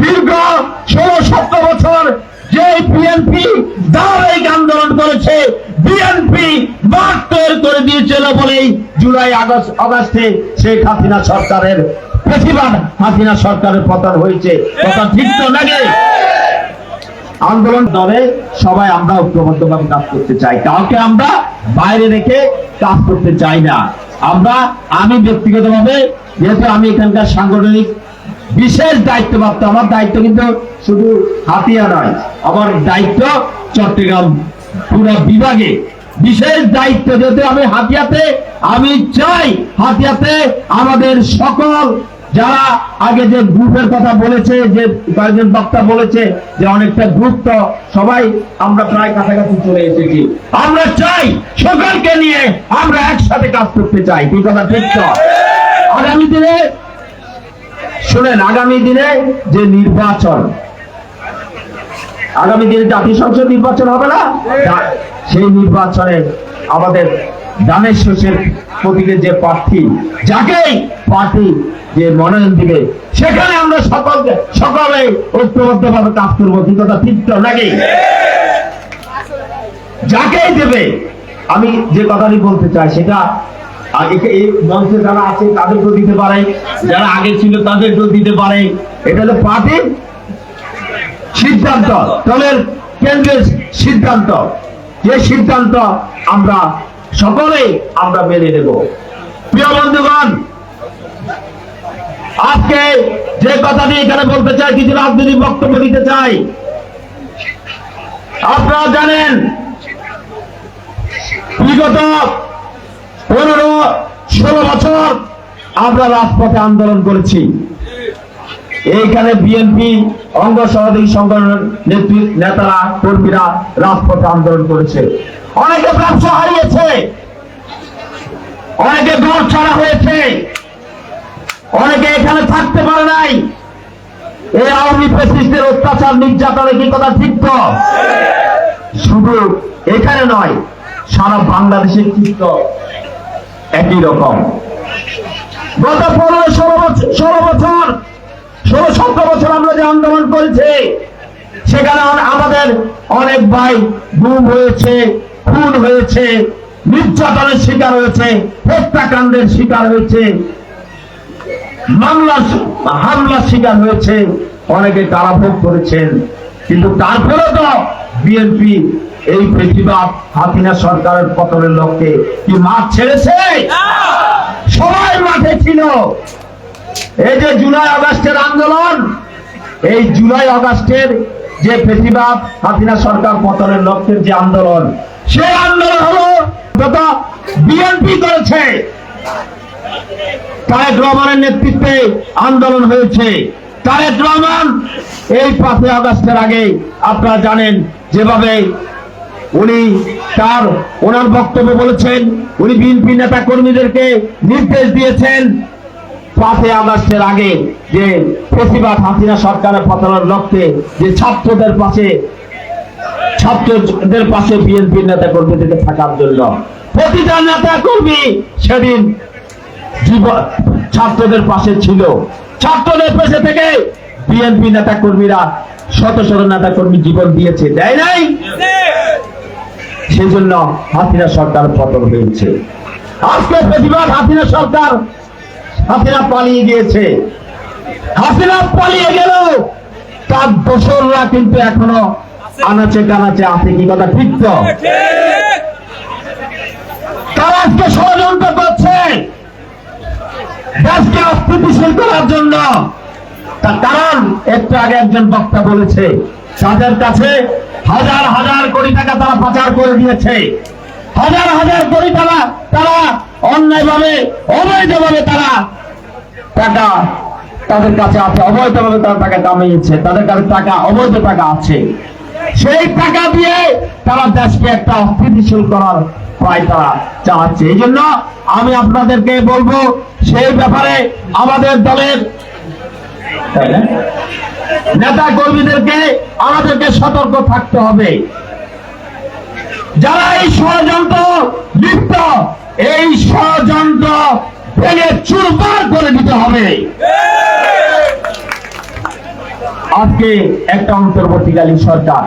দীর্ঘ ষোলো সতেরো বছর যে বিএনপি ধারাবাহিক আন্দোলন করেছে বিএনপি মাঠ তৈরি করে দিয়েছিল বলেই জুলাই আগস্ট আগস্টে শেখ হাসিনা সরকারের বেশিরভাগ হাসিনা সরকারের পতন হয়েছে। কথা ঠিক তো নাকি? আন্দোলন দলে সবাই আমরা ঐক্যবদ্ধভাবে কাজ করতে চাই। কাউকে আমরা বাইরে রেখে কাজ করতে চাই না। আমরা, আমি ব্যক্তিগতভাবে, যেহেতু আমি এখানকার সাংগঠনিক বিশেষ দায়িত্বপ্রাপ্ত। আমার দায়িত্ব কিন্তু শুধু হাতিয়া নয়, আমার দায়িত্ব চট্টগ্রাম পুরো বিভাগে। বিশেষ দায়িত্ব যেহেতু আমি হাতিয়াতে, আমি চাই হাতিয়াতে আমাদের সকল, যারা আগে যে গ্রুপের কথা বলেছে, যে কয়েকজন বক্তা বলেছে যে অনেকটা গ্রুপ তো সবাই আমরা প্রায় কাছাকাছি চলে এসেছি। আমরা চাই সকলকে নিয়ে আমরা একসাথে কাজ করতে চাই। কি কথা ঠিক আগামী দিনে শুনেন, আগামী দিনে যে নির্বাচন, আগামী দিনে জাতীয় সংসদ নির্বাচন হবে না সেই নির্বাচনে আমাদের দানের শোষের প্রতীকের যে প্রার্থী, যাকেই পার্টি যে মনোনয়ন দিবে, সেখানে আমরা সকলকে, সকলে ঐক্যবদ্ধভাবে কাজ করব, কি কথা, ঠিক তো নাকি? যাকেই দেবে, আমি যে কথাটি বলতে চাই, সেটা সিদ্ধান্ত যে সিদ্ধান্ত আমরা সকলে আমরা মেনে নেব। প্রিয় বন্ধুগণ, আজকে যে কথাটি এখানে বলতে চাই, কিছু রাজনৈতিক বক্তব্য দিতে চাই। আপনারা জানেন, বিগত ষোলো বছর আমরা রাজপথে আন্দোলন করেছি। এইখানে বিএনপি, অঙ্গ সহযোগী সংগঠনের নেতারা কর্মীরা রাজপথে আন্দোলন করেছে। অনেকে ব্যবসা হারিয়েছে। অনেকে ঘর ছাড়া হয়েছে। অনেকে এখানে থাকতে পারে নাই। এই আওয়ামী প্রেসিডেন্টের অত্যাচার নির্যাতনে কি কথা ঠিক তো? শুধু এখানে নয়, সারা বাংলাদেশের চিত্র একই রকম। গত পনেরো, ষোলো বছর ষোলো বছর, ষোলো, সতেরো বছর আমরা যে আন্দোলন করেছি, সেখানে আমাদের অনেক ভাই গুম হয়েছে, খুন হয়েছে, নির্যাতনের শিকার হয়েছে, হত্যাকাণ্ডের শিকার হয়েছে, মামলার হামলার শিকার হয়েছে, অনেকে কারাভোগ করেছেন, কিন্তু তারপরে তো বিএনপি এই বেশিরভাগ হাসিনা সরকারের পতনের লক্ষ্যে। কি মাঠ ছেড়েছে? সবাই মাঠে ছিল। এই যে জুলাই আগস্টের আন্দোলন এই জুলাই আগস্টের যে বেশিরভাগ হাসিনা সরকার পতনের লক্ষ্যের যে আন্দোলন সেই আন্দোলন হলো বিএনপি করেছে। তারেক রহমানের নেতৃত্বে আন্দোলন হয়েছে। তারেক রহমান এই পাঁচই আগস্টের আগে আপনারা জানেন যেভাবে উনি তার ওনার বক্তব্য বলেছেন, উনি বিএনপি নেতা কর্মীদেরকে নির্দেশ দিয়েছেন পাঁচই আগস্টের আগে যে প্রতিবাদ হাসিনা সরকারের পতনের লক্ষ্যে যে ছাত্রদের পাশে ছাত্রদের পাশে নেতা কর্মীদেরকে থাকার জন্য। প্রতিটা নেতা কর্মী সেদিন ছাত্রদের পাশে ছিল। ছাত্রদের পাশে থেকে বিএনপি নেতা কর্মীরা শত শত নেতা কর্মী জীবন দিয়েছে। দেয় নাই? সেই জন্য হাসিনা সরকার পতন হয়েছে। আজকে প্রতিবাদ হাসিনা সরকার। হাসিনা পালিয়ে গিয়েছে। হাসিনা পালিয়ে গেল। তার দোসররা কিন্তু এখনও আনাচে কানাচে আছে, কি কথা? ঠিক তো? তারা আজকে ষড়যন্ত্র করছে। দেশকে অস্থিতিশীল করার জন্য। তার কারণ, একটু আগে একজন বক্তা বলেছে, তাদের কাছে হাজার হাজার কোটি তারা পাচার করে দিয়েছে। হাজার হাজার কোটি টাকা তারা অন্যায়ভাবে, অবৈধভাবে তারা টাকা তাদের কাছে আছে, অবৈধভাবে তারা টাকা কামিয়েছে, তাদের কাছে টাকা, অবৈধ টাকা আছে। সেই টাকা দিয়ে তারা দেশকে একটা অস্থিতিশীল করার প্রায় তারা চালাচ্ছে। এই জন্য আমি আপনাদেরকে বলব, সেই ব্যাপারে আমাদের দলের নেতা কর্মীদেরকে, আমাদেরকে সতর্ক থাকতে হবে। যারা এই ষড়যন্ত্র লিপ্ত, এই ষড়যন্ত্র ভেঙে চুরমার করে দিতে হবে। আজকে একটা অন্তর্বর্তীকালীন সরকার।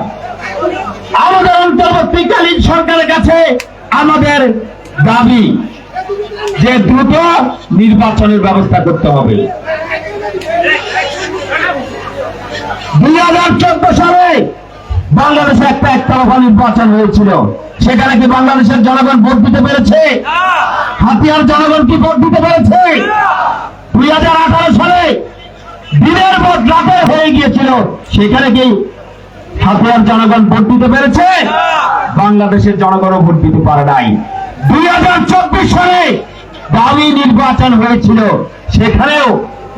আমাদের অন্তর্বর্তীকালীন সরকারের কাছে আমাদের দাবি যে দ্রুত নির্বাচনের ব্যবস্থা করতে হবে। দুই হাজার চোদ্দ সালে বাংলাদেশে একটা একতরফা নির্বাচন হয়েছিল। সেখানে কি বাংলাদেশের জনগণ ভোট দিতে পেরেছে? হাতিয়ার জনগণ কি ভোট দিতে পেরেছে? দুই হাজার আঠারো সালে দিনের ভোট রাতে হয়ে গিয়েছিল। সেখানে কি হাতিয়ার জনগণ ভোট দিতে পেরেছে? বাংলাদেশের জনগণও ভোট দিতে পারে নাই। দুই হাজার চব্বিশ সালে দামি নির্বাচন হয়েছিল। সেখানেও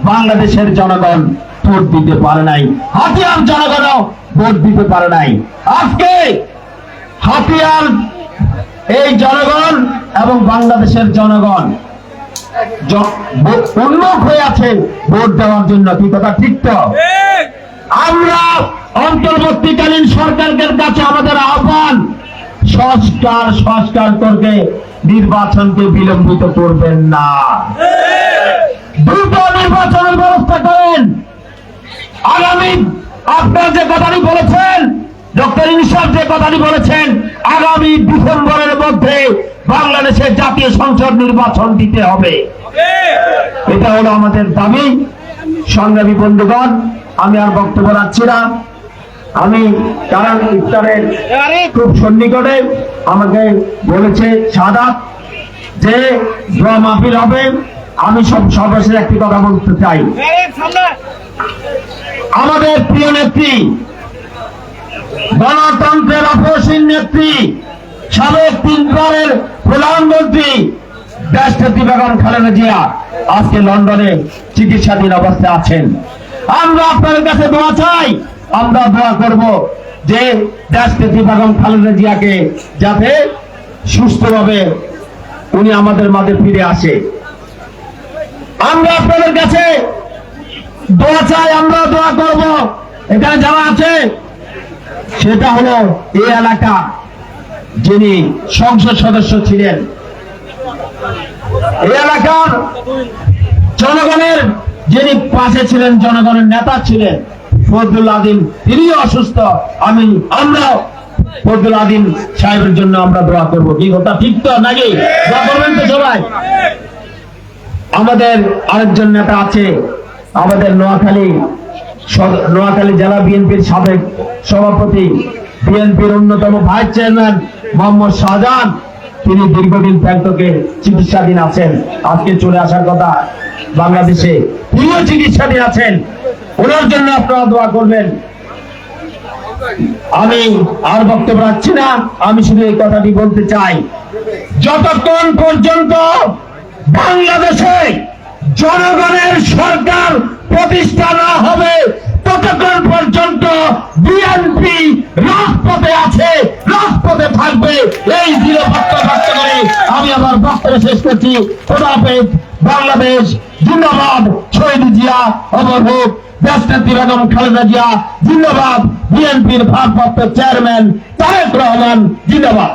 বাংলাদেশের জনগণ ভোট দিতে পারে নাই। হাতিয়ার জনগণও ভোট দিতে পারে নাই। আজকে হাতিয়ার এই জনগণ এবং বাংলাদেশের জনগণ উন্মুখ হয়ে আছে ভোট দেওয়ার জন্য, কি কথা ঠিক তো? আমরা অন্তর্বর্তীকালীন সরকারের কাছে আমাদের আহ্বান, সংস্কার সংস্কার করবে, নির্বাচনকে বিলম্বিত করবেন না। দ্রুত নির্বাচনের ব্যবস্থা করেন আগামী আপনার যে কথাটি বলেছেন, ডক্টর ইনসাফ যে কথাটি বলেছেন, আগামী ডিসেম্বরের মধ্যে বাংলাদেশের জাতীয় সংসদ নির্বাচন দিতে হবে। এটা হলো আমাদের দাবি। সংগ্রামী বন্ধুগণ, আমি আর বক্তব্য রাখছি না। আমি কারণ ইফতারের খুব সন্নিকটে আমাকে বলেছে সাদাত যে দোয়া মাহফিল হবে। আমি সব সর্বশেষ একটি কথা বলতে চাই। আমাদের প্রিয় নেত্রী, গণতন্ত্রের অপসীন নেত্রী, সাবেক তিনবারের প্রধানমন্ত্রী দেশনেত্রী বেগম খালেদা জিয়া, আজকে লন্ডনে চিকিৎসাধীন অবস্থায় আছেন। আমরা আপনাদের কাছে দোয়া চাই, আমরা দোয়া করব যে দেশনেত্রী বেগম খালেদা জিয়াকে যাতে সুস্থভাবে উনি আমাদের মাঝে ফিরে আসে। আমরা আপনাদের কাছে দোয়া চাই আমরা দোয়া করব। এখানে যারা আছে, সেটা হলো এই এলাকা যিনি সংসদ সদস্য ছিলেন। এই এলাকার জনগণের যিনি পাশে ছিলেন, জনগণের নেতা ছিলেন, ফজলুল আদিম তিনি অসুস্থ। আমি আমরা ফজলুল আদিম সাহেবের জন্য আমরা দোয়া করব। কি কথা, ঠিক তো নাকি? দোয়া করবেন তো সবাই। আমাদের আরেকজন নেতা আছে আমাদের নোয়াখালী নোয়াখালী জেলা বিএনপির সাবেক সভাপতি, বিএনপির অন্যতম ভাইস চেয়ারম্যান মোহাম্মদ শাহজাহান। তিনি দীর্ঘদিন প্যান্টকে চিকিৎসাধীন আছেন। আজকে চলে আসার কথা, বাংলাদেশে তিনিও চিকিৎসাধীন আছেন। ওনার জন্য আপনারা দোয়া করবেন। আমি আর বক্তব্য রাখছি না, আমি শুধু এই কথাটি বলতে চাই, যতক্ষণ পর্যন্ত বাংলাদেশে জনগণের সরকার প্রতিষ্ঠা না হবে, ততক্ষণ পর্যন্ত বিএনপি রাজপথে আছে, রাজপথে থাকবে। এই দৃঢ় ব্যক্ত করে আমি আমার বক্তব্য শেষ করছি। খোদা হাফেজ, বাংলাদেশ জিন্দাবাদ। শহীদ জিয়া, অমর হোক। দেশনেত্রী বেগম খালেদা জিয়া, জিন্দাবাদ। বিএনপির ভারপ্রাপ্ত চেয়ারম্যান তারেক রহমান, জিন্দাবাদ।